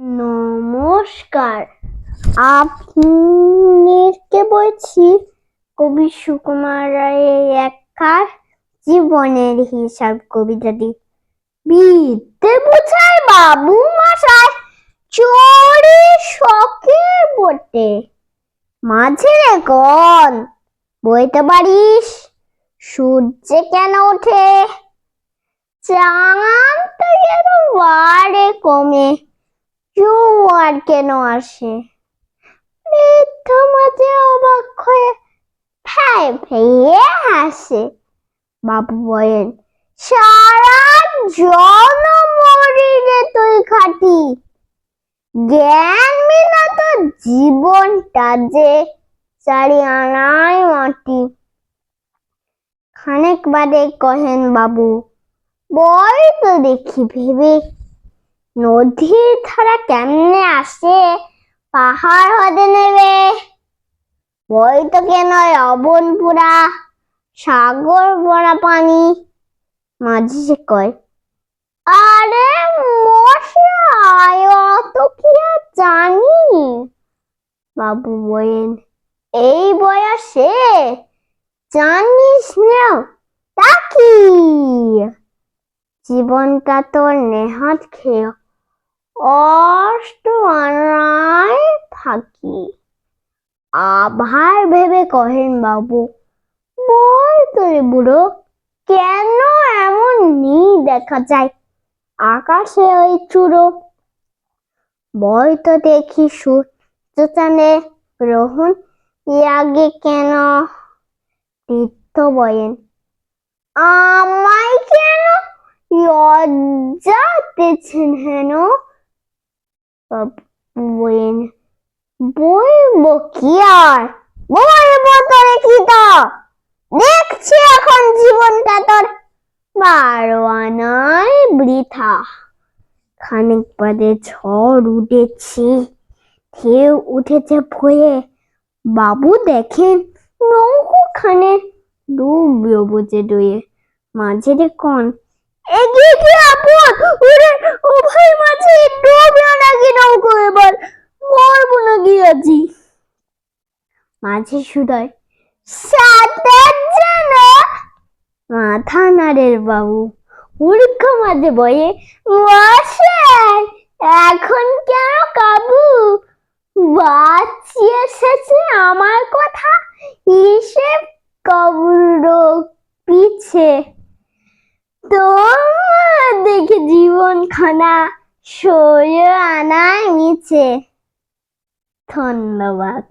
নমস্কার। আপনাকে বলছি, কবি সুকুমার রায়ের একার জীবনের হিসাব কবিতা কবিতাটি বিদ্যে বুঝায় বাবু মশাই, চোরে শখে বটে। মাঝে রে কোন বইতে পারিস, সূর্যে কেন ওঠে? চাঁদ যেন বাড়ে কমে? জোয়ার কেন আসে? বৃদ্ধ মাঝে অবাক হয়ে ফ্যাই ফেয়ে হাসে। বাবু বলেন, সারা জন তুই খাটি। জ্ঞান বিনা তো জীবনটা যে চারি মাটি। খানিক বাদে কহেন বাবু, বই তো দেখি ভেবে নদীর ধারা কেমনে আসে? পাহাড় হতে নেবে। বই তো কেন অবন পুরা সাগর ভরা পানি। মাঝে সে কয়, আরে মশাই, অত কি আর জানি? বাবু বলেন, এই বয়সে জানিস না, তা কি? জীবনটা তোর নেহাত খেয়ে অষ্ট আনায় থাকি। আভার ভেবে কহেন বাবু, বল বুড়ো, কেন এমন নি দেখা যায় আকাশে ওই চূড়ো? বল তো দেখি সূর্য চাঁদে গ্রহণ লাগে কেন তীর্থ বয়েন? আমায় কেন লজ্জা দিচ্ছেন হেন? বলব কি আর বলব তোরে কি তো দেখছি এখন জীবনটা তোর। বারো আনায় বৃথা। খানিক বাদে ঝড় উঠেছি। ঢেউ উঠেছে ভয়ে। বাবু দেখেন নৌকোখানে ডুবিয়ে বুঝে ডুয়ে মাঝে কন এগিয়ে কি আপদ ওরে ও ভাই মাঝে ডুবে নাকি নৌকো এবার মরবো না গিয়েছি মাঝে সুদয় সাঁতার জানা, মাথা নাড়ের বাবু। মূর্খ মাঝে বয়ে, মশাই, এখন কেন কাবু? বাঁচি এসেছে আমার কথা হিসেব কবর পিছে। তোমার দেখে জীবন খানা সয়ে আনায় নিচে। ধন্যবাদ।